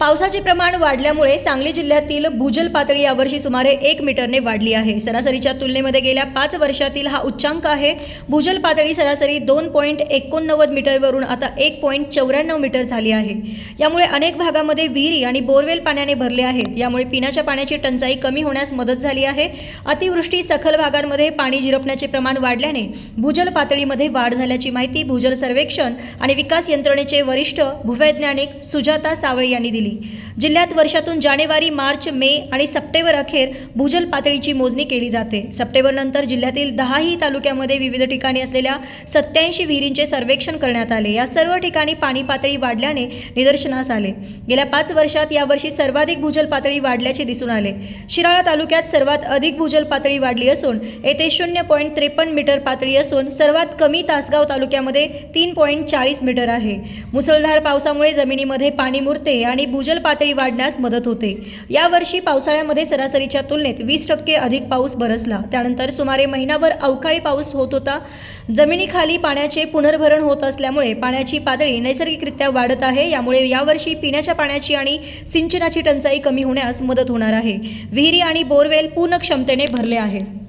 पावसाचे प्रमाण वाढल्यामुळे सांगली जिल्ह्यातील भूजल पातळी यावर्षी सुमारे एक मीटरने वाढली आहे. सरासरीच्या तुलनेमध्ये गेल्या पाच वर्षातील हा उच्चांक आहे. भूजल पातळी सरासरी दोन पॉईंट एकोणनव्वद मीटरवरून आता एक पॉईंट चौऱ्याण्णव मीटर झाली आहे. यामुळे अनेक भागामध्ये विहिरी आणि बोरवेल पाण्याने भरले आहेत. यामुळे पिण्याच्या पाण्याची टंचाई कमी होण्यास मदत झाली आहे. अतिवृष्टी सखल भागांमध्ये पाणी झिरपण्याचे प्रमाण वाढल्याने भूजल पातळीमध्ये वाढ झाल्याची माहिती भूजल सर्वेक्षण आणि विकास यंत्रणेचे वरिष्ठ भूवैज्ञानिक सुजाता सावळे यांनी दिली जिल्ह्यात वर्षातून जानेवारी मार्च मे आणि सप्टेंबर अखेर भूजल पातळीची मोजणी केली जाते. सप्टेंबरनंतर जिल्ह्यातील दहाही तालुक्यामध्ये विविध ठिकाणी असलेल्या सत्याऐंशी विहिरींचे सर्वेक्षण करण्यात आले. या सर्व ठिकाणी पाणी पातळी वाढल्याने निदर्शनास आले. गेल्या पाच वर्षात यावर्षी सर्वाधिक भूजल पातळी वाढल्याचे दिसून आले. शिराळा तालुक्यात सर्वात अधिक भूजल पातळी वाढली असून येथे शून्य पॉईंट त्रेपन्न मीटर पातळी असून सर्वात कमी तासगाव तालुक्यामध्ये तीन पॉईंट चाळीस मीटर आहे. मुसळधार पावसामुळे जमिनीमध्ये पाणी मुरते आणि भूजल पातळी वाढण्यास मदत होते. यावर्षी पावसाळ्यामध्ये सरासरीच्या तुलनेत वीस टक्के अधिक पाऊस बरसला. त्यानंतर सुमारे महिनाभर अवकाळी पाऊस होत होता. जमिनीखाली पाण्याचे पुनर्भरण होत असल्यामुळे पाण्याची पातळी नैसर्गिकरित्या वाढत आहे. यामुळे यावर्षी पिण्याच्या पाण्याची आणि सिंचनाची टंचाई कमी होण्यास मदत होणार आहे. विहिरी आणि बोरवेल पूर्ण क्षमतेने भरले आहे